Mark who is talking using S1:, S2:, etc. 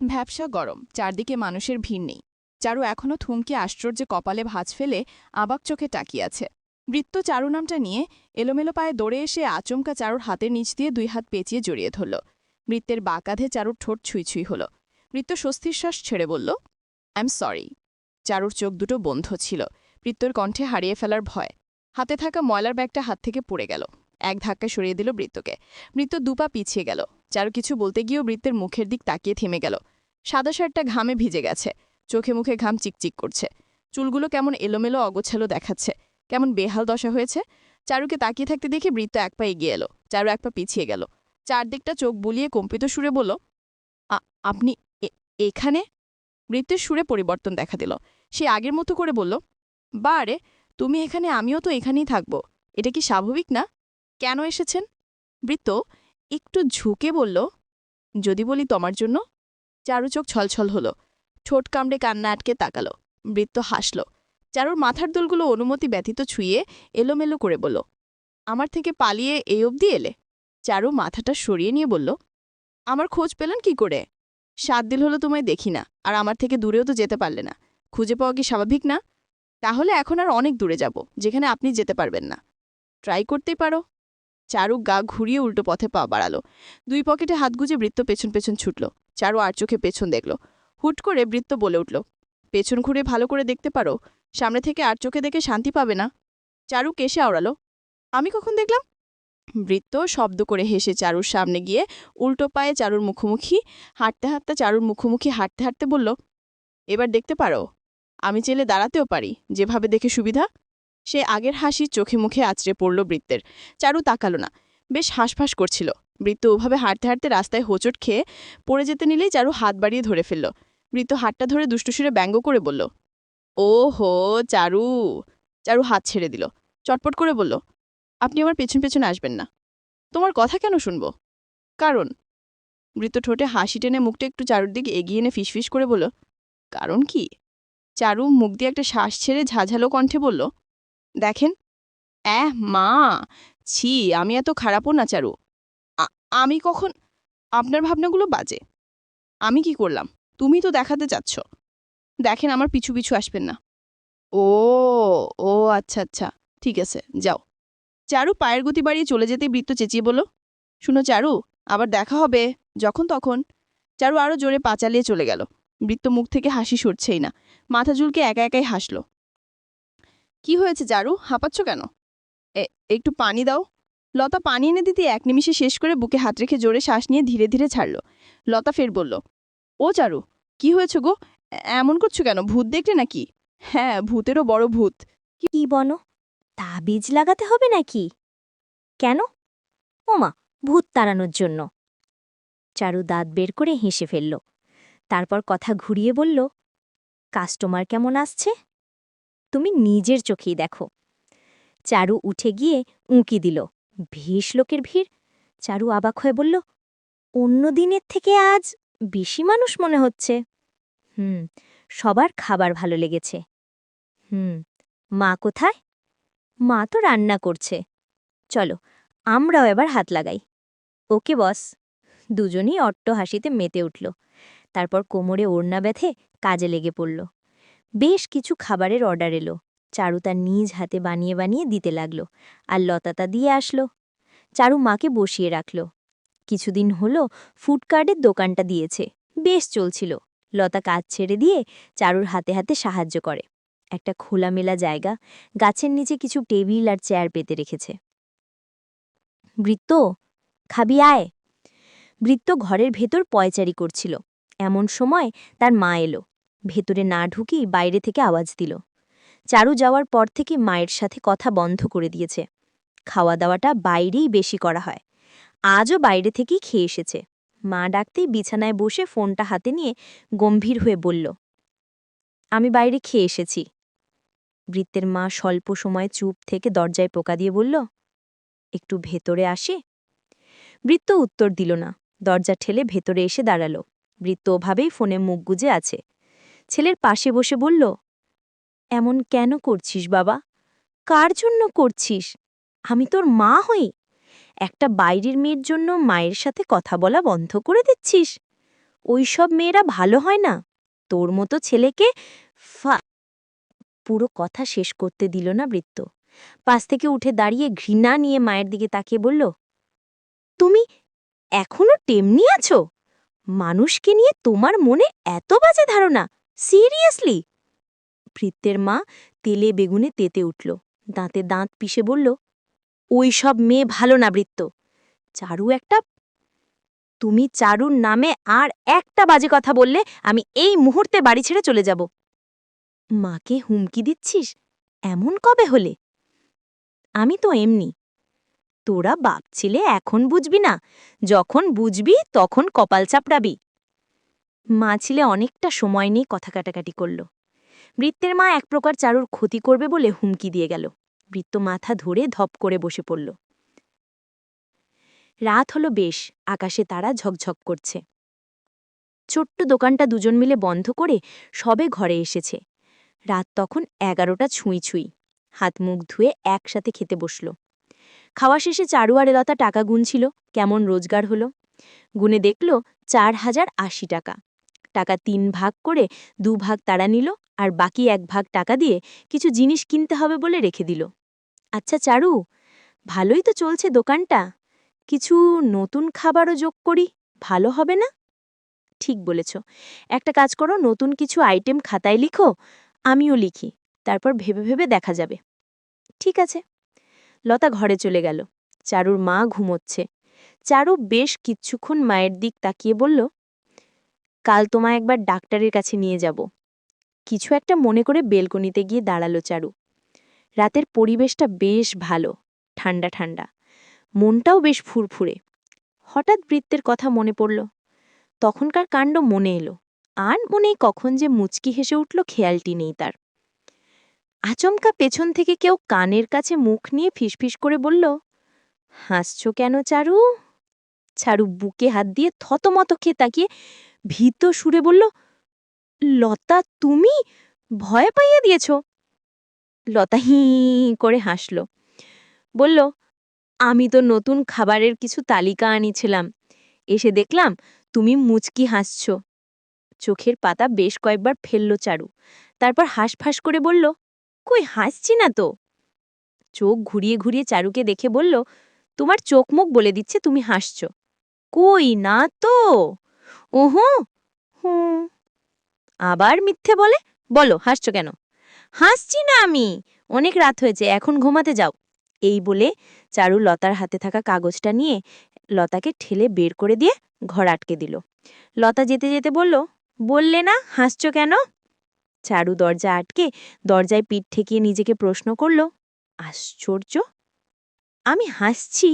S1: ভ্যাবসা গরম, চারদিকে মানুষের ভিড় নেই। চারু এখনও থুমকে আশ্চর্যে কপালে ভাঁজ ফেলে আবাক চোখে তাকিয়ে আছে বৃত্ত চারু নামটা নিয়ে এলোমেলো পায়ে দৌড়ে এসে আচমকা চারুর হাতের নিচ দিয়ে দুই হাত পেঁচিয়ে জড়িয়ে ধরল। বৃত্তের বাঁকাধে চারুর ঠোঁট ছুঁই ছুঁই হল। বৃত্ত স্বস্তির শ্বাস ছেড়ে বলল আই এম সরি চারুর চোখ দুটো বন্ধ ছিল। বৃত্তর কণ্ঠে হারিয়ে ফেলার ভয়। হাতে থাকা ময়লার ব্যাগটা হাত থেকে পড়ে গেল। এক ধাক্কা সরিয়ে দিল বৃত্তকে। বৃত্ত দুপা পিছিয়ে গেল। চারু কিছু বলতে গিয়েও বৃত্তের মুখের দিক তাকিয়ে থেমে গেল। সাদা শার্টটা ঘামে ভিজে গেছে। চোখে মুখে ঘাম চিকচিক করছে। চুলগুলো কেমন এলোমেলো অগোছালো দেখাচ্ছে। কেমন বেহাল দশা হয়েছে। চারুকে তাকিয়ে থাকতে দেখে বৃত্ত এক পা এগিয়ে এলো। চারু এক পা পিছিয়ে গেল। চারদিকটা চোখ বুলিয়ে কম্পিত সুরে বলল আপনি এখানে? বৃত্তের সুরে পরিবর্তন দেখা দিল। সে আগের মতো করে বলল, বা আরে তুমি এখানে, আমিও তো এখানেই থাকব। এটা কি স্বাভাবিক না? কেন এসেছেন? বৃত্ত একটু ঝুঁকে বলল, যদি বলি তোমার জন্য? চারু চোখ ছলছল হলো। ঠোঁট কামড়ে কান্না আটকে তাকালো। বৃত্ত হাসল। চারুর মাথার দুলগুলো অনুমতি ব্যতীত ছুঁয়ে এলোমেলো করে বলল, আমার থেকে পালিয়ে এই অবধি এলে? চারু মাথাটা সরিয়ে নিয়ে বলল, আমার খোঁজ পেলেন কি করে? সাত দিন হলো তোমায় দেখি না, আর আমার থেকে দূরেও তো যেতে পারলে না। খুঁজে পাওয়া কি স্বাভাবিক না? তাহলে এখন আর অনেক দূরে যাব, যেখানে আপনি যেতে পারবেন না। ট্রাই করতেই পারো। চারু গা ঘুরিয়ে উল্টো পথে পা বাড়ালো। দুই পকেটে হাত গুজে বৃত্ত পেছন পেছন ছুটল। চারু আর চোখে পেছন দেখল। হুট করে বৃত্ত বলে উঠল, পেছন ঘুরে ভালো করে দেখতে পারো, সামনে থেকে আর চোখে দেখে শান্তি পাবে না। চারু কেসে আওড়ালো, আমি কখন দেখলাম? বৃত্ত শব্দ করে হেসে চারুর সামনে গিয়ে উল্টো পায়ে চারুর মুখোমুখি, হাঁটতে হাঁটতে চারুর মুখোমুখি হাঁটতে হাঁটতে বলল, এবার দেখতে পারো, আমি চেলে দাঁড়াতেও পারি, যেভাবে দেখে সুবিধা। সে আগের হাসি চোখে মুখে আছড়ে পড়ল বৃত্তের। চারু তাকালো না। বেশ হাঁসফাঁস করছিল। বৃত্ত ওভাবে হাঁটতে হাঁটতে রাস্তায় হোঁচট খেয়ে পড়ে যেতে নিলেই চারু হাত বাড়িয়ে ধরে ফেলল। বৃত্ত হাতটা ধরে দুষ্টুসুরে ব্যঙ্গ করে বলল ও হো চারু। চারু হাত ছেড়ে দিল। চটপট করে বলল, আপনি আমার পেছন পেছন আসবেন না। তোমার কথা কেন শুনব? কারণ? বৃত্ত ঠোঁটে হাসি টেনে মুখটা একটু চারুর দিকে এগিয়ে এনে ফিসফিস করে বলল, কারণ কি? চারু মুখ দিয়ে একটা শ্বাস ছেড়ে ঝাঝালো কণ্ঠে বলল দেখেন। অ্যাহ, মা! ছি, আমি এত খারাপও না, চারু। আমি কখন, আপনার ভাবনাগুলো বাজে। আমি কি করলাম? তুমি তো দেখাতে চাচ্ছ দেখেন, আমার পিছু পিছু আসবেন না। ও ও আচ্ছা আচ্ছা ঠিক আছে, যাও। চারু পায়ের গতি বাড়িয়ে চলে যেতে বৃত্ত চেঁচিয়ে বলল, শুনো চারু, আবার দেখা হবে, যখন তখন। চারু আরও জোরে পা চালিয়ে চলে গেল। বৃত্ত মুখ থেকে হাসি সরছেই না। মাথা ঝুলকে একা একাই হাসল। কি হয়েছে জারু? হাঁপাচ্ছ কেন? একটু পানি দাও। লতা পানি এনে দিতে এক নিমিষে শেষ করে বুকে হাত রেখে জোরে শ্বাস নিয়ে ধীরে ধীরে ছাড়ল। লতা ফের বলল, ও চারু কি হয়েছে গো? এমন করছ কেন? ভূত দেখলে নাকি? হ্যাঁ ভূতেরও বড় ভূত।
S2: কি বনো? তাবিজ লাগাতে হবে নাকি? কেন? ওমা, ভূত তাড়ানোর জন্য। চারু দাঁত বের করে হেসে ফেলল। তারপর কথা ঘুরিয়ে বলল, কাস্টমার কেমন আসছে? তুমি নিজের চোখেই দেখো। চারু উঠে গিয়ে উঁকি দিল। ভীষ লোকের ভিড়। চারু অবাক হয়ে বলল, অন্য দিনের থেকে আজ বেশি মানুষ মনে হচ্ছে। হুম, সবার খাবার ভালো লেগেছে। হুম, মা কোথায়? মা তো রান্না করছে। চলো, আমরাও এবার হাত লাগাই। ওকে বস। দুজনই অট্ট হাসিতে মেতে উঠল। তারপর কোমরে ওড়না ব্যথে কাজে লেগে পড়ল। বেশ কিছু খাবারের অর্ডার এলো। চারু তার নিজ হাতে বানিয়ে বানিয়ে দিতে লাগল আর লতা তা দিয়ে আসলো। চারু মাকে বসিয়ে রাখল। কিছুদিন হলো ফুডকার্টের দোকানটা দিয়েছে। বেশ চলছিল। লতা কাজ ছেড়ে দিয়ে চারুর হাতে হাতে সাহায্য করে। একটা খোলামেলা জায়গা, গাছের নিচে কিছু টেবিল আর চেয়ার পেতে রেখেছে। বৃত্ত, খাবি আয়। বৃত্ত ঘরের ভেতর পয়চারি করছিল। এমন সময় তার মা এলো। ভেতরে না ঢুকি বাইরে থেকে আওয়াজ দিল। চারু যাওয়ার পর থেকে মায়ের সাথে কথা বন্ধ করে দিয়েছে। খাওয়া দাওয়াটা বাইরেই বেশি করা হয়। আজও বাইরে থেকেই খেয়ে এসেছে। মা ডাকতেই বিছানায় বসে ফোনটা হাতে নিয়ে গম্ভীর হয়ে বলল, আমি বাইরে খেয়ে এসেছি। বৃত্তের মা স্বল্প সময় চুপ থেকে দরজায় পোকা দিয়ে বলল, একটু ভেতরে আসে? বৃত্ত উত্তর দিল না। দরজা ঠেলে ভেতরে এসে দাঁড়াল। বৃত্ত ওভাবেই ফোনে মুখ গুজে আছে। ছেলের পাশে বসে বলল, এমন কেন করছিস বাবা? কার জন্য করছিস? আমি তোর মা হই। একটা বাইরের মেয়ের জন্য মায়ের সাথে কথা বলা বন্ধ করে দিচ্ছিস। ওইসব মেয়েরা ভালো হয় না। তোর মতো ছেলেকে ফা পুরো কথা শেষ করতে দিল না বৃত্ত। পাশ থেকে উঠে দাঁড়িয়ে ঘৃণা নিয়ে মায়ের দিকে তাকিয়ে বলল, তুমি এখনও টেমনি আছো? মানুষকে নিয়ে তোমার মনে এত বাজে ধারণা। সিরিয়াসলি? ভৃত্যের মা তেলে বেগুনে তেতে উঠল। দাঁতে দাঁত পিষে বলল, ওই সব মেয়ে ভালো না বৃত্ত। চারু একটা? তুমি চারুর নামে আর একটা বাজে কথা বললে আমি এই মুহূর্তে বাড়ি ছেড়ে চলে যাব। মাকে হুমকি দিচ্ছিস? এমন কবে হলে? আমি তো এমনি। তোরা বাপ ছেলে এখন বুঝবি না। যখন বুঝবি তখন কপাল চাপড়াবি। মা ছিলে অনেকটা সময় নিয়ে কথা কাটাকাটি করল। বৃত্তের মা এক প্রকার চারুর ক্ষতি করবে বলে হুমকি দিয়ে গেল। বৃত্ত মাথা ধরে ধপ করে বসে পড়ল। রাত হলো বেশ, আকাশে তারা ঝকঝক করছে। ছোট্ট দোকানটা দুজন মিলে বন্ধ করে সবে ঘরে এসেছে। রাত তখন এগারোটা ছুঁই ছুঁই। হাত মুখ ধুয়ে একসাথে খেতে বসল। খাওয়া শেষে চারু আর এলতা টাকা গুনছিল, কেমন রোজগার হলো। গুনে দেখল, চার হাজার আশি টাকা। টাকা তিন ভাগ করে দু ভাগ তারা নিল আর বাকি এক ভাগ টাকা দিয়ে কিছু জিনিস কিনতে হবে বলে রেখে দিল। আচ্ছা চারু, ভালোই তো চলছে দোকানটা। কিছু নতুন খাবারও যোগ করি, ভালো হবে না? ঠিক বলেছ। একটা কাজ করো, নতুন কিছু আইটেম খাতায় লিখো, আমিও লিখি, তারপর ভেবে ভেবে দেখা যাবে। ঠিক আছে। লতা ঘরে চলে গেল। চারুর মা ঘুমোচ্ছে। চারু বেশ কিচ্ছুক্ষণ মায়ের দিক তাকিয়ে বলল কাল তোমায় একবার ডাক্তারের কাছে নিয়ে যাব। কিছু একটা মনে করে বেলকনিতে গিয়ে দাঁড়াল চারু। রাতের পরিবেশটা বেশ ভালো, ঠান্ডা ঠান্ডা। মনটাও বেশ ফুরফুরে। হঠাৎ বৃত্তের কথা মনে পড়ল। তখনকার কাণ্ড মনে এলো। আর মনেই কখন যে মুচকি হেসে উঠল খেয়ালটি নেই তার। আচমকা পেছন থেকে কেউ কানের কাছে মুখ নিয়ে ফিসফিস করে বলল, হাসছ কেন চারু? চারু বুকে হাত দিয়ে থতমত খেয়ে তাকিয়ে ভীত সুরে বলল, লতা, তুমি ভয় পাইয়ে দিয়েছ? লতা হি করে হাসল, বলল, আমি তো নতুন খাবারের কিছু তালিকা আনিছিলাম। এসে দেখলাম তুমি মুচকি হাসছ। চোখের পাতা বেশ কয়েকবার ফেলল চারু। তারপর হাঁসফাঁস করে বলল, কই হাসছি না তো? চোখ ঘুরিয়ে ঘুরিয়ে চারুকে দেখে বলল, তোমার চোখ মুখ বলে দিচ্ছে তুমি হাসছ। কই না তো? ওহো হুম আবার মিথ্যে বলে? বলো, হাসছো কেন? হাসছি না আমি। অনেক রাত হয়েছে, এখন ঘুমাতে যাও। এই বলে চারু লতার হাতে থাকা কাগজটা নিয়ে লতাকে ঠেলে বের করে দিয়ে ঘর আটকে দিল। লতা যেতে যেতে বলল, বললে না, হাসছ কেন? চারু দরজা আটকে দরজায় পিঠ ঠেকিয়ে নিজেকে প্রশ্ন করল, আশ্চর্য, আমি হাসছি?